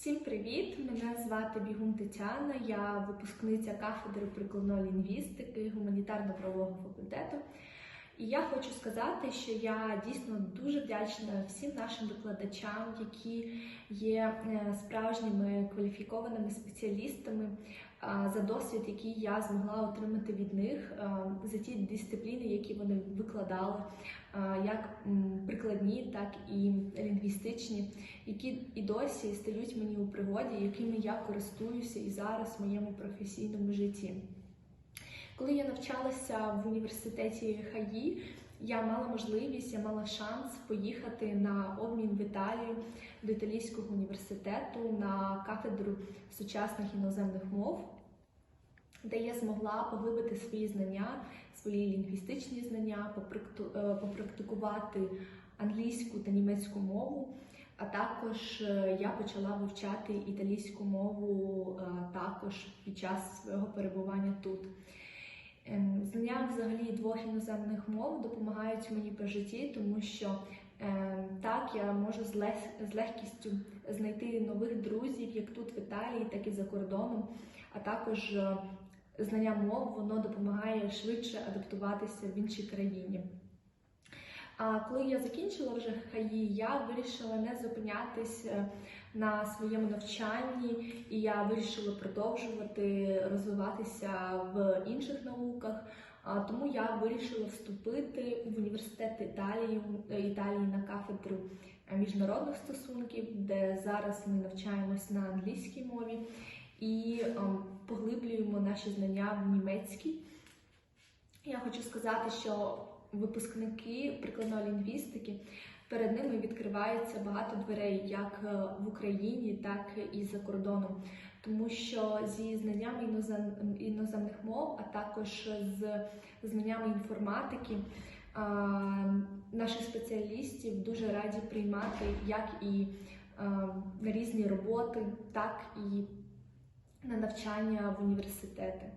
Всім привіт! Мене звати Бігун Тетяна, я випускниця кафедри прикладної лінгвістики гуманітарно-правового факультету. І я хочу сказати, що я дійсно дуже вдячна всім нашим викладачам, які є е, справжніми кваліфікованими спеціалістами за досвід, який я змогла отримати від них, за ті дисципліни, які вони викладали, як прикладні, так і лінгвістичні, які і досі стають мені у пригоді, якими я користуюся і зараз в моєму професійному житті. Коли я навчалася в університеті ХАї, я мала можливість, я мала шанс поїхати на обмін в Італію до Італійського університету на кафедру сучасних іноземних мов, де я змогла поглибити свої знання, свої лінгвістичні знання, е, попрактикувати англійську та німецьку мову. А також е, я почала вивчати італійську мову е, також під час свого перебування тут. Знання взагалі двох іноземних мов допомагають мені по житті, тому що е, так я можу з, лег з легкістю знайти нових друзів як тут в Італії, так і за кордоном. А також е, знання мов воно допомагає швидше адаптуватися в іншій країні. А коли я закінчила вже ХАї, я вирішила не зупинятись е, на своєму навчанні, і я вирішила продовжувати розвиватися в інших науках. Тому я вирішила вступити в університет Італії, е, Італії на кафедру е, міжнародних стосунків, де зараз ми навчаємось на англійській мові і поглиблюємо наші знання в німецькій. Я хочу сказати, що випускники прикладної лінгвістики перед ними відкривається багато дверей як е, в Україні, так і за кордоном, тому що зі знаннями іноземних мов, а також з знаннями інформатики. Наших спеціалістів дуже раді приймати як і на різні роботи, так і на навчання в університети.